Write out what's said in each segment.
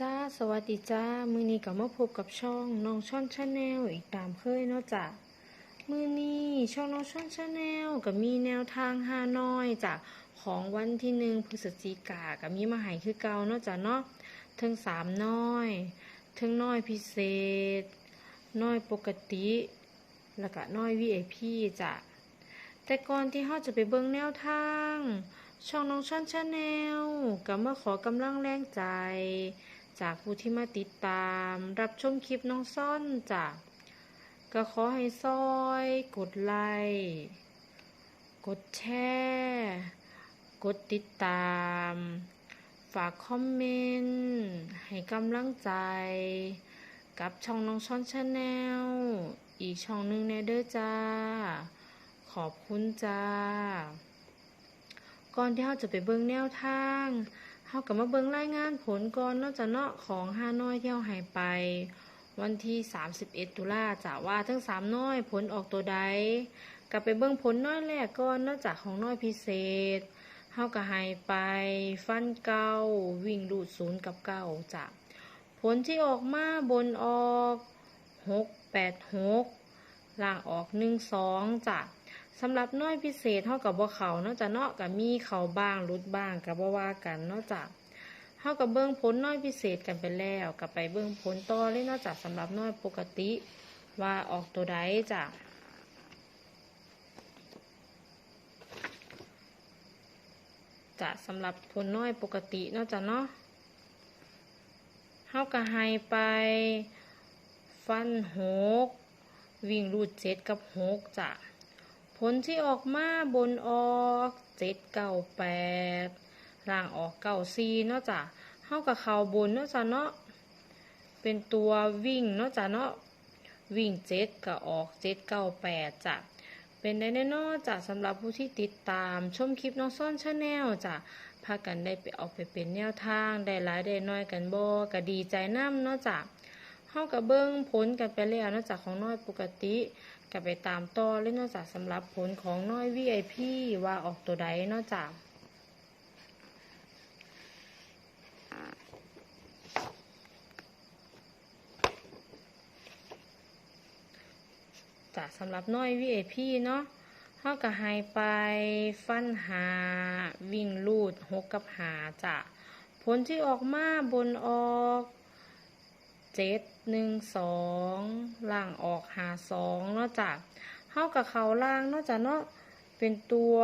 จ้าสวัสดีจ้า มือนี้ก็มาพบกับช่องน้องช่อนชาแนลอีกตามเคยเนาะจ้ะมือนี้ช่องน้องช่อนชาแนลก็มีแนวทางฮานอยจ้ะของวันที่หนึ่งพฤศจิกาก็มีมาให้คือเก่าเนาะจ้ะเนาะถึงสามน้อยถึงน้อยพิเศษ น้อยปกติ แล้วก็น้อย VIP จ้ะแต่ก่อนที่เราจะไปเบิ่งแนวทาง ช่องน้องช่อนชาแนลก็มาขอกำลังแรงใจ จากผู้ที่มาติดตาม รับชมคลิปน้องซ่อนจ้ะก็ขอให้ซอย กดไลค์กดแชร์กดติดตาม ฝากคอมเมนต์ให้กำลังใจ กับช่องน้องช่อนชาแนลอีกช่องหนึ่งแน่เด้อจ้า ขอบคุณจ้า ก่อนที่เราจะไปเบิ่งแนวทาง เราก็มาเบิ่งรายงานผลก่อนนอกจากเนาะของห้าน้อยเที่เราหายไป วันที่ 31 ตุลาจะว่าทั้ง3น้อยผลออกตัวใดกลับไปเบิ่งผลน้อยแรกก่อนนอกจากของน้อยพิเศษเฮาก็ใหายไป ฟันเก้าวิ่งดูดศูนย์กับเก้าจะผลที่ออกมาบนออก 6 8 6ล่างออก 1 2จ้ะ สำหรับน้อยพิเศษเท่ากับว่าเขานาะจะเนาะกับมีเขาบ้างรุดบ้างกับว่าว่ากันนาะจากเท่ากับเบิ้องผลน้อยพิเศษกันไปแล้วกับไปเบิ้องผลต่อเลยนาะจากสำหรับน้อยปกติว่าออกตัวใดจ้ะจะสำหรับผลน้อยปกตินาะจ้ะเนาะเท่ากับให้ไป ฟันหก วิ่งรูดเจ็ดกับหกจ้ะ ผลที่ออกมาบนออกเจ็ดเก้าแปดล่างออกเก้าซีเนาะจ้ะเข้ากับเขาบนเนาะจ้ะเนาะเป็นตัววิ่งเนาะจ้ะเนาะวิ่งเจ็ดก็ออกเจ็ดเก้าแปดจ้ะเป็นได้แน่นอนจ้ะสำหรับผู้ที่ติดตามชมคลิปน้องซ่อนชาแนลจ้ะพากันได้ไปเอาไปเป็นแนวทางได้หลายได้น้อยกันบ่ก็ดีใจน้ำเนาะจ้ะเข้ากับเบิ้งผลกันไปแล้วเนาะจ้ะของน้อยปกติ ก็ไปตามต่อเลยเนอกจากสำหรับผลของน้อย VIP ว่าออกตัวใดนอกจากจากสำหรับน้อย VIP เนาะเขาก็ให้ไปฟันหาวิ่งลูดหกกับหาจะผลที่ออกมาบนออก เจ็ดหนึ่งสองล่างออกหาสองนาะจากเข้ากับเขาล่างนาะจากเนาะเป็นตัว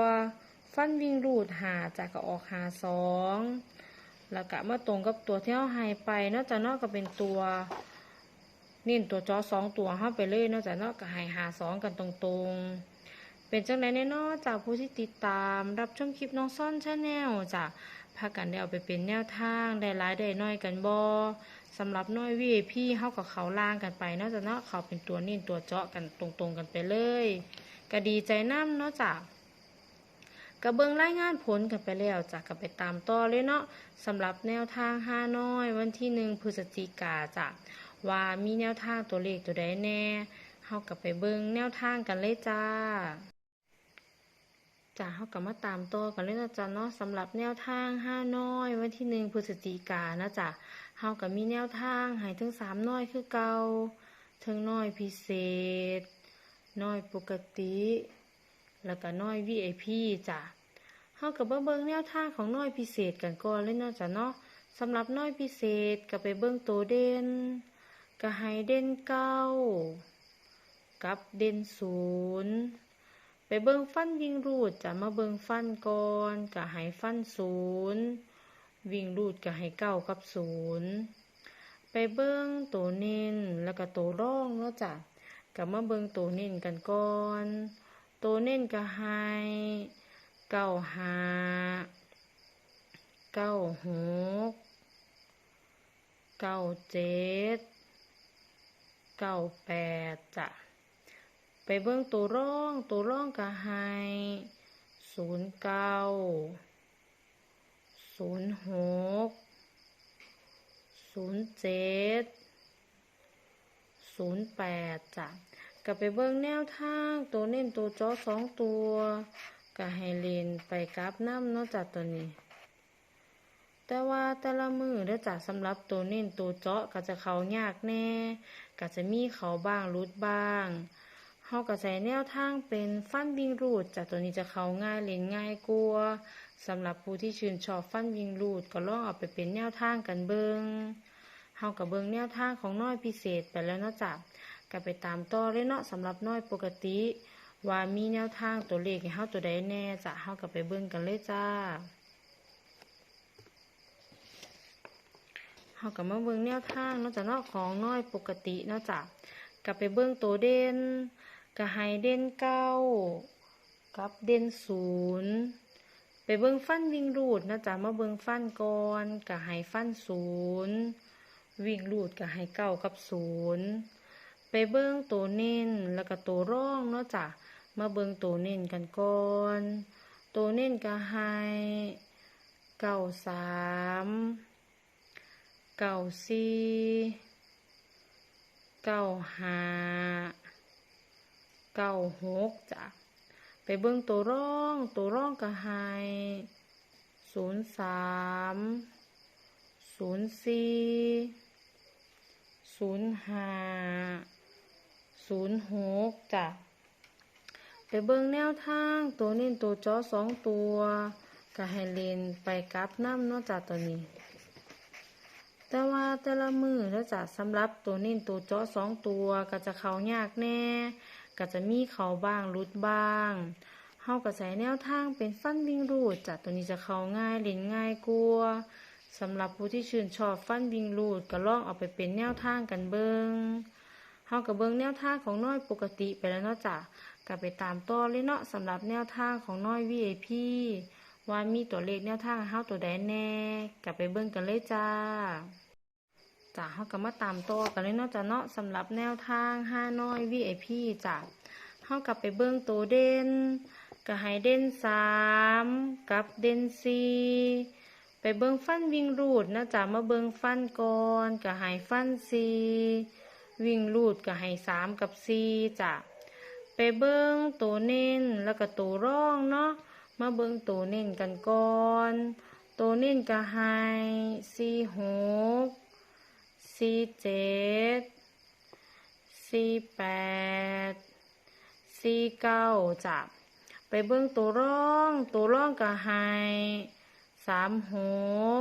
ฟันวิ่งรูดหาจากก็ออกหาสองแล้วก็มาตรงกับตัวที่เขาให้ไปนาะจากนาะก็เป็นตัวเน้นตัวจอสองตัวเข้าไปเลยนาะจากนาะก็ให้หาสองกันตรงๆ เป็นจังไรแน่นอจากผู้ที่ติดตามรับชมคลิปน้องซ่อนชาแนลจากพากันได้เอาไปเป็นแนวทางได้ร้ายได้น้อยกันบอ สำหรับน้อย VIP เข้ากับเขาล่างกันไปนอกจากเนาะเขาเป็นตัวนิ่ตัวเจาะกันตรงๆกันไปเลยก็ดีใจน้ำเนาะจากกระเบื้องรายงานผลกันไปแล้วจากกับไปตามต่อเลยเนาะสำหรับแนวทางห้าน้อย วันที่หนึ่งพฤศจิกาจากว่ามีแนวทางตัวเลขตัวใดแน่เข้ากับไปเบิ้งแนวทางกันเลยจ้าจ้าเข้ากับมาตามตัวกันเลยนะจ๊ะเนาะสำหรับแนวทางห้าน้อย วันที่หนึ่งพฤศจิกานนะจ๊ะเฮากับมีแนวทางให้ถึงสามน้อยคือเก่าถึงน้อยพิเศษ น้อยปกติ แล้วก็น้อย VIP จ้ะเฮากับเบิ่งแนวทางของน้อยพิเศษกันก่อนเลยเนาะจ้ะเนาะสำหรับน้อยพิเศษก็ไปเบิ่งโตเด่นก็ให้เด่นเก้ากับเด่นศูนย์ไปเบิ่งฟันยิงรูดจะมาเบิ่งฟันก่อนก็ให้ฟันศูนย์ วิ่งรูดก็ให้เก้ากับศูนย์ไปเบิ่งตัวเน้นแล้วก็ตัวร่องเนาะจ้ะก็มาเบิ่งตัวเน้นกันก่อน ตัวเน้นก็ให้เก้าห้าเก้าหกเก้าเจ็ดเก้าแปดจ้ะไปเบิ่งตัวร่องตัวร่องก็ให้ศูนย์เก้า ศูนย์หกศูนย์เจ็ดศูนย์แปดจ้ะก็ไปเบิ่งแนวทางตัวเน้นตัวจอสองตัวก็ให้เลนไปกราฟน้ำเนาะจ้ะตัวนี้ แต่ว่าแต่ละมือเด้จ้ะสำหรับตัวเน้นตัวเจาะก็จะเขายากแน่ก็จะมีเขาบ้างรุดบ้างเฮาก็ใช้แนวทางเป็นฟันวิ่งรูดจ้ะตัวนี้จะเขาง่ายเล่นง่ายกว่า สำหรับผู้ที่ชื่นชอบฟันวิ่งรูดก็ลองเอาไปเป็นแนวทางกันเบิงเฮาก็เบิงแนวทางของน้อยพิเศษไปแล้วเนาะจ้ะก็ไปตามต่อเลยเนาะสำหรับน้อยปกติ ว่ามีแนวทางตัวเลขให้เฮาตัวใดแน่จ้ะเฮาก็ไปเบิงกันเลยจ้าเฮาก็มาเบิงแนวทางนาะจ้ะเนาะของน้อยปกติเนาะจ้ะก็ไปเบิงตัวเด่นก็ให้เด่นเก้ากับเด่นศูนย์ ไปเบิ่งฟันวิ่งรูดนะจ้ะมาเบิ่งฟันก่อนก็ให้ฟันศูนย์วิ่งรูดก็ให้เก้ากับศูนย์ไปเบิ่งตัวเน้นแล้วก็ตัวร่องเนาะจ้ะมาเบิ่งตัวเน้นกันก่อนตัวเน้นก็ให้เก้าสามเก้าสี่เก้าห้าเก้าหกจ้ะ ไปเบิ่งตัวร่อง ตัวร่องก็ให้ศูนย์สามศูนย์สี่ศูนย์ห้าศูนย์หกจ้ะ ไปเบิ่งแนวทางตัวนี้ตัวจอสองตัวก็ให้เลนไปกับน้ำเนาะจ้ะตัวนี้ แต่ว่าแต่ละมือแล้วจะสำหรับตัวเน้นตัวเจาะสองตัวก็จะเขายากแน่ ก็จะมีเขาบ้างรุดบ้างเฮาก็ใส่แนวทางเป็นฟันวิ่งรูดจ้ะตัวนี้จะเขาง่ายเล่นง่ายกลัวสำหรับผู้ที่ชื่นชอบฟันวิ่งรูดก็ลองเอาไปเป็นแนวทางกันเบิงเฮากับเบิงแนวทางของน้อยปกติไปแล้วเนาะจ้ะก็ไปตามต่อเลยเนาะสำหรับแนวทางของน้อย VIP ว่ามีตัวเลขแนวทางเฮาตัวใดแน่ก็ไปเบิ่งกันเลยจ้า จ้ะเฮาก็มาตามต่อกันเลยเนาะจ้ะเนาะสำหรับแนวทางห้าน้อย VIP จ้ะเฮากลับไปเบิ่งตัวเด่นก็ให้เด่นสามกับเด่นสี่ไปเบิ่งฟันวิ่งรูดนะจ้ะมาเบิ่งฟันก่อนก็ให้ฟันสี่วิ่งรูดก็ให้สามกับสี่จ้ะไปเบิ่งตัวเน้นแล้วก็ตัวร่องเนาะมาเบิ่งตัวเน้นกันก่อนตัวเน้นก็ให้สี่หก สี่เจ็ดสี่แปดสี่เก้าจ้ะไปเบิ่งตัวร่อง ตัวร่องก็ให้สามห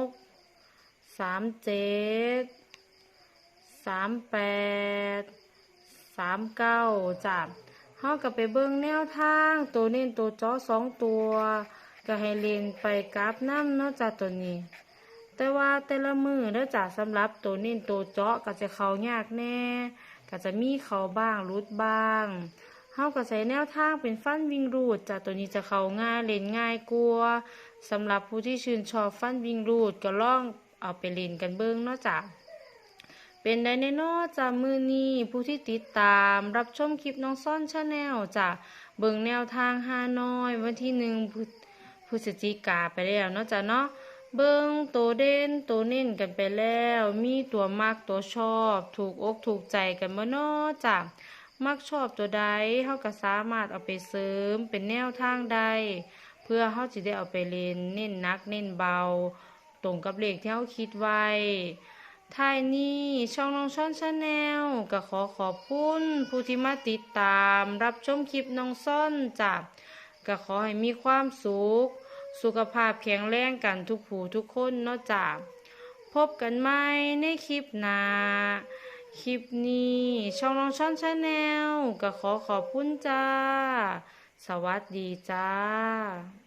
กสามเจ็ดสามแปดสามเก้าจ้ะเฮาก็ไปเบิ่งแนวทางตัวเน้นตัวจอสองตัว ก็ให้เล่นไปกราฟน้ำเนาะจ้ะตัวนี้ แต่ว่าแต่ละมือเด้อจ้ะสำหรับตัวเน้นตัวเจาะก็จะเขายากแน่ ก็จะมีเขาบ้างรุดบ้างเฮาก็ใช้แนวทางเป็นฟันวิ่งรูดจ้ะตัวนี้จะเขาง่ายเล่นง่ายกลัวสำหรับผู้ที่ชื่นชอบฟันวิ่งรูดก็ลองเอาไปเล่นกันเบิ่งเนาะจ้ะเป็นไดแน่นอจ้ะมือนี้ผู้ที่ติดตามรับชมคลิปน้องซ่อนชาแนลจ้ะเบิ่งแนวทางฮานอย วันที่หนึ่งพฤพฤศจิกาไปแล้วเนาะจ้ะเนาะ เบิ่งตัวเด่นตัวเน้นกันไปแล้ว มีตัวมักตัวชอบ ถูกอกถูกใจกันบ่เนาะจ้ะมักชอบตัวใดเฮาก็สามารถเอาไปเสริมเป็นแนวทางใดเพื่อเฮาสิได้เอาไปเล่นเน้นนักเน้นเบา ตรงกับเลขที่เฮาคิดไว้ท้ายนี้ช่องน้องช่อนชาแนลก็ขอขอบคุณผู้ที่มาติดตามรับชมคลิปน้องซ่อนจ้ะก็ขอให้มีความสุข สุขภาพแข็งแรงกันทุกผู้ทุกคนเนาะจ้ะพบกันใหม่ในคลิปหน้าคลิปนี้ช่องน้องช่องชาแนลก็ขอขอบคุณจ้า สวัสดีจ้า